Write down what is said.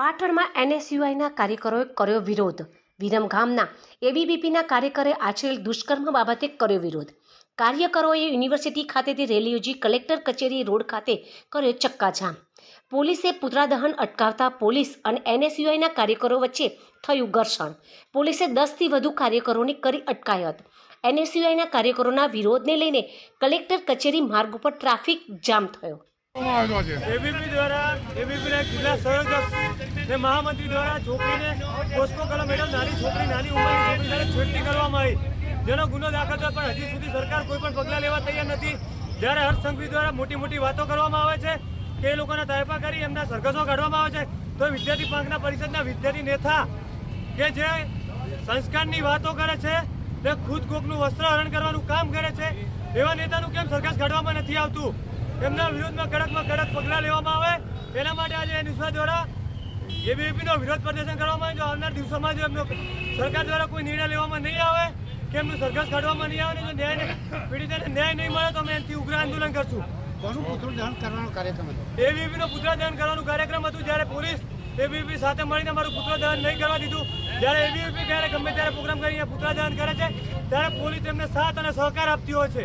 પાટણમાં એનએસયુઆઈના કાર્યકરોએ કર્યો વિરોધ. વિરમગામના એબીવીપીના કાર્યકરે આચરેલ દુષ્કર્મ બાબતે કર્યો વિરોધ. કાર્યકરોએ યુનિવર્સિટી ખાતેથી રેલી યોજી કલેક્ટર કચેરી રોડ ખાતે કર્યો ચક્કાજામ. પોલીસે પુતળાદહન અટકાવતા પોલીસ અને એનએસયુઆઈના કાર્યકરો વચ્ચે થયું ઘર્ષણ. પોલીસે દસથી વધુ કાર્યકરોની કરી અટકાયત. એનએસયુઆઈના કાર્યકરોના વિરોધને લઈને કલેક્ટર કચેરી માર્ગ ઉપર ટ્રાફિક જામ થયો. આવ્યો છે. એબીપી દ્વારા, એબીપીના જિલ્લા સંયોજક ને મહામંત્રી દ્વારા છોકરીને પોસ્કો કલમ મેડમ નાની છોકરી, નાની ઉંમરની છોકરી સાથે છેડતી કરવામાં આવી. જેનો ગુનો દાખલ થયો પણ હજી સુધી સરકાર કોઈ પણ પગલાં લેવા તૈયાર નથી. જ્યારે હર્ષસંઘવી દ્વારા મોટી મોટી વાતો કરવામાં આવે છે કે એ લોકોના તાયપા કરી એમના સરઘસો કાઢવામાં આવે છે, તો વિદ્યાર્થી પાંખના પરિષદના વિદ્યાર્થી નેતા કે જે સંસ્કારની વાતો કરે છે તે ખુદ કોકનું વસ્ત્ર હરણ કરવાનું કામ કરે છે, એવા નેતાનું કેમ સરઘસ કાઢવામાં નથી આવતું? એમના વિરોધમાં કડકમાં કડક પગલાં લેવામાં આવે. એના માટે આજે નિસ્વા દ્વારા એબીવીપીનો વિરોધ પ્રદર્શન કરવામાં આવે જો આવનાર દિવસોમાં જો એમનો સરકાર દ્વારા કોઈ નિર્ણય લેવામાં નહીં આવે કે એમનું સરઘસ કાઢવામાં નહીં આવે ને જો ન્યાય પીડિતોને ન્યાય નહીં મળે તો અમે એનાથી ઉગ્ર આંદોલન કરશું. કોનું પુતળું દહન કરવાનો કાર્યક્રમ હતો? એબીવીપીનો પુત્ર દહન કરવાનું કાર્યક્રમ હતું જ્યારે પોલીસ એબીવીપી સાથે મળીને મારું પુત્ર દહન નહીં કરવા દીધું. જ્યારે એબીવીપી ક્યારે ગમે ત્યારે પ્રોગ્રામ કરીને પુત્ર દહન કરે છે ત્યારે પોલીસ એમને સાથ અને સહકાર આપતી હોય છે.